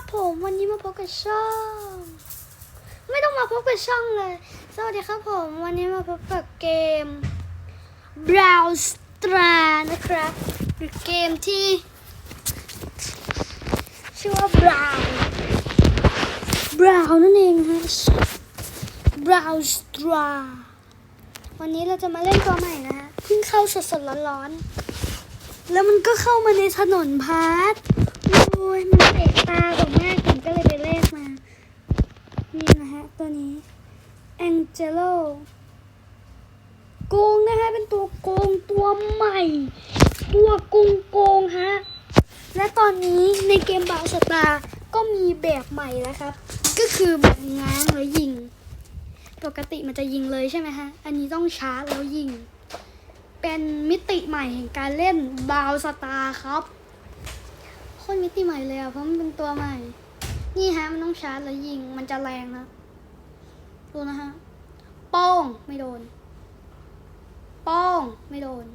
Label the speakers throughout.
Speaker 1: ครับผมวันนี้มาพบกับช่อง ไม่ต้องมาพบกับช่องเลย สวัสดีครับผม วันนี้มาพบกับเกม Brow Stra นะครับหรือเกมที่ ชื่อว่า Brow Brow นั่นเองฮะ Brow Stra วันนี้เราจะมาเล่นตัวใหม่นะฮะเพิ่งเข้าสดๆร้อนๆแล้วมันก็เข้ามาในถนนพาร์ทโอ้ยมันเตะตาผมมากผมก็เลยไปเลขมา นี่นะฮะ ตัวนี้ Angelo โกงนะฮะเป็นตัวโกงตัวใหม่ ตัวโกงโกงฮะ และตอนนี้ในเกมบาสตาร์ก็มีแบบใหม่แล้วครับ ก็คือแบบง้างแล้วยิง ปกติมันจะยิงเลยใช่ไหมฮะ อันนี้ต้องชาร์จแล้วยิง เป็นมิติใหม่แห่งการเล่นบาวสตาร์ครับโคตรมิติใหม่เลยอะเพราะมันเป็นตัวใหม่ นี่ฮะมันต้องชาร์จแล้วยิงมันจะแรงนะ ดูนะฮะ ป้งไม่โดน ป้องไม่โดน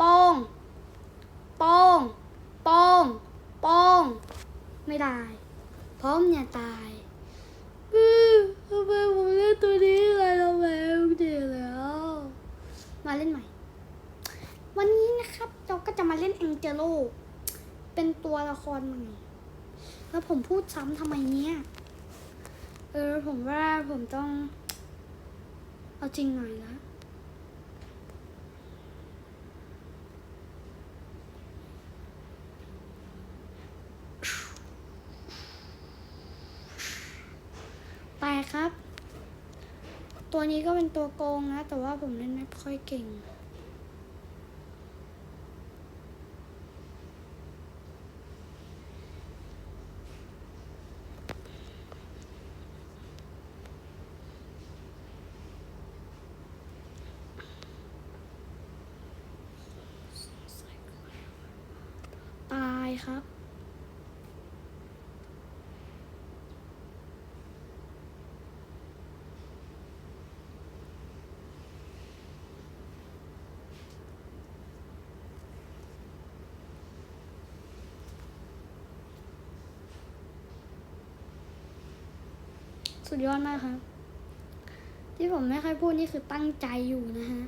Speaker 1: ป้อง ป้อง ป้อง ป้อง ไม่ได้เพราะมันเนี่ยตายอือทำไมผมเล่นตัวนี้อะไรทำไมเดียวแล้ว มาเล่นใหม่ วันนี้นะครับเราก็จะมาเล่นแองเจโลเป็นตัวละครใหม่แล้วผมพูดซ้ำทำไมเนี่ยเออผมว่าผมต้อง เอาจริงหน่อยนะไปครับ ตัวนี้ก็เป็นตัวโกงนะ แต่ว่าผมเล่นไม่ค่อยเก่ง ตาย ครับ สุดยอดมากครับ ที่ผมไม่ค่อยพูดนี่คือตั้งใจอยู่นะฮะ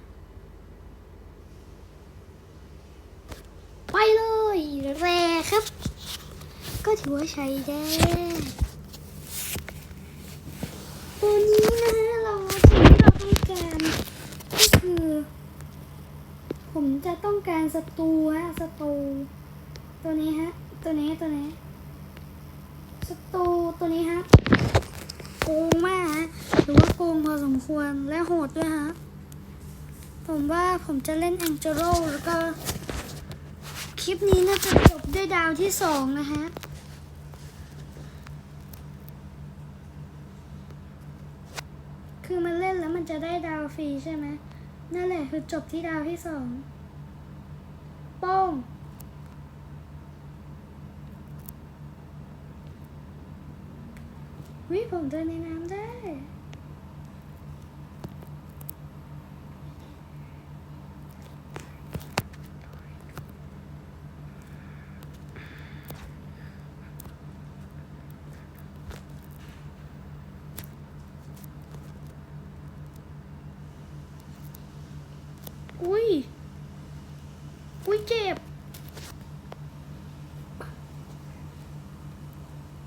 Speaker 1: ไปเลยแร ครับ ก็ถือว่าใช้ได้ตัวนี้นะเราสิ่งที่เราต้องการก็คือ ผมจะต้องการสตูฮะสตูตัวนี้ฮะ ตัวนี้ตัวนี้สตูตัวนี้ฮะโกงมากฮะหรือว่าโกงพอสมควรและโหดด้วยฮะผมว่าผมจะเล่นแองเจโรแล้วก็ คลิปนี้น่าจะจบด้วยดาวที่สองนะฮะคือมันเล่นแล้วมันจะได้ดาวฟรีใช่ไหมนั่นแหละคือจบที่ดาวที่สองป้งวิผมเดินในน้ำได้ อุ้ย อุ้ยเจ็บ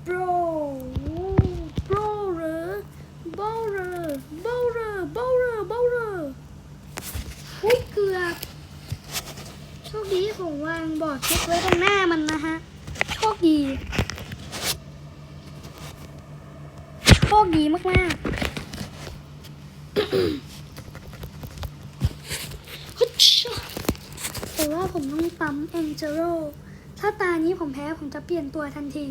Speaker 1: bro bro เหรอ bro เหรอ bro เหรอ bro เหรอ bro เหรออุ้ยเกือบโชคดีที่ผมวางบอร์ดเช็คไว้ตรงหน้ามันนะฮะ โชคดี โชคดีมากๆ ฮึดชะ ว่าผมต้องปั๊มแองเจโรถ้าตานี้ผมแพ้ผมจะเปลี่ยนตัวทันที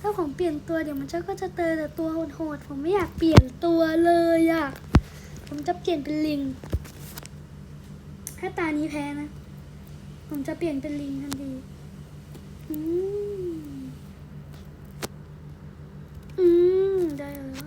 Speaker 1: ถ้าผมเปลี่ยนตัวเดี๋ยวมันจะก็จะเจอแต่ตัวโหดๆผมไม่อยากเปลี่ยนตัวเลยอะผมจะเปลี่ยนเป็นลิง ถ้าตานี้แพ้นะ ผมจะเปลี่ยนเป็นลิงทันทีอืม อืม ได้แล้ว อ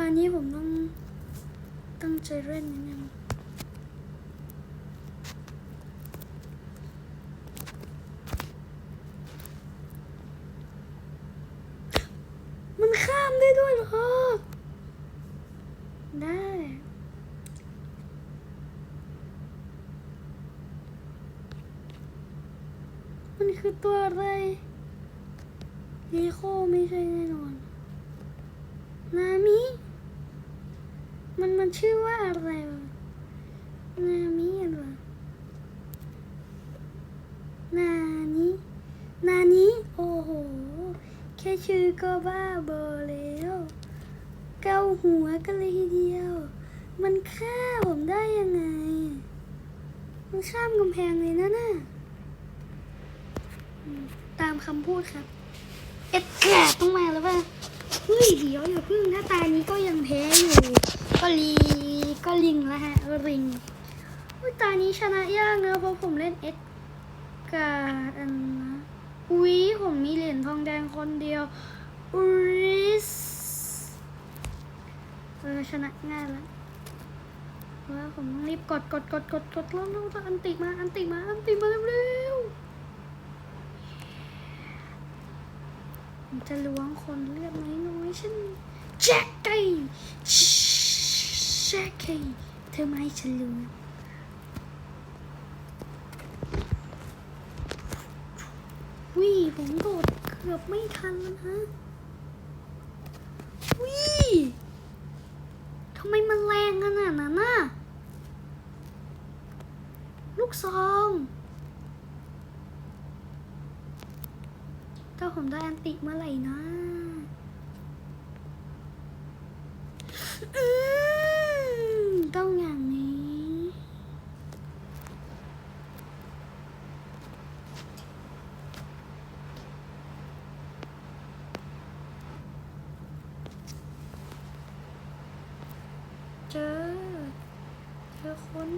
Speaker 1: ตอนนี้ผมต้องตั้งใจเล่นนิดนึงมันข้ามได้ด้วยเหรอ ได้มันคือตัวอะไรนีโคไม่ใช่แน่นอน นามิ มันมันชื่อว่าอะไรวะนามิเหรอนานินานิโอ้โห แค่ชื่อก็บ้าบอแล้วเกาหัวกันเลยทีเดียว มันฆ่าผมได้ยังไง มันข้ามกำแพงเลยนะน่ะตามคำพูดครับ เอ็ดแกรต้องมาแล้วป่ะเฮ้ยเดี๋ยวอย่าพึ่งถ้าตานี้ก็ยังแพ้อยู่ ก็ลีก็ลิงแล้วฮะริงอุ๊ยตานี้ชนะยากนะเพราะผมเล่นเอ็ดการ์ดอันนะอุ๊ยผมมีเหรียญทองแดงคนเดียวอุริสเออชนะง่ายแล้วว่าผมต้องรีบกดกดกดกดกดแล้วแล้วอันติมาอันติมาอันติมาเร็วๆผมจะล้วงคนเลือดน้อยๆฉันแจ็คไก่ แจ็คไก่เธอไม่ฉันล้วงวิผมโดดเกือบไม่ทันแล้วนะ วิทำไมมันแรงขนาดนั้นน่ะ ลูกซองถ้าผมได้อันติเมื่อไหร่นะอืมต้องอย่างนี้ เจอ เจอคน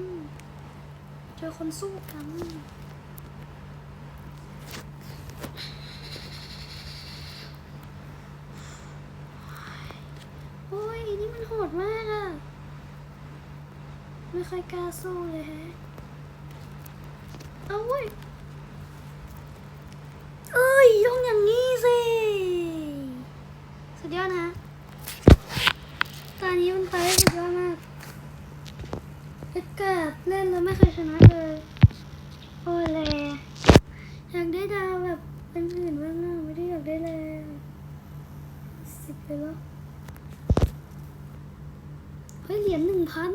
Speaker 1: เจอคนสู้กันโอ้ยนี่มันโหดมากอะไม่ค่อยกล้าสู้เลยแฮะ เอาเว้ย เอ้ยต้องอย่างนี้สิ สุดยอดนะ ตอนนี้มันไปได้สุดยอดมากเอ็ดการ์ดเล่นแล้วไม่เคยชนะเลย โอ้ยแล อยากได้ดาวแบบเป็นอื่นบ้างอะไม่ได้อยากได้แลยสิบไปแล้วเฮ้ยเหรียญหนึ่งพัน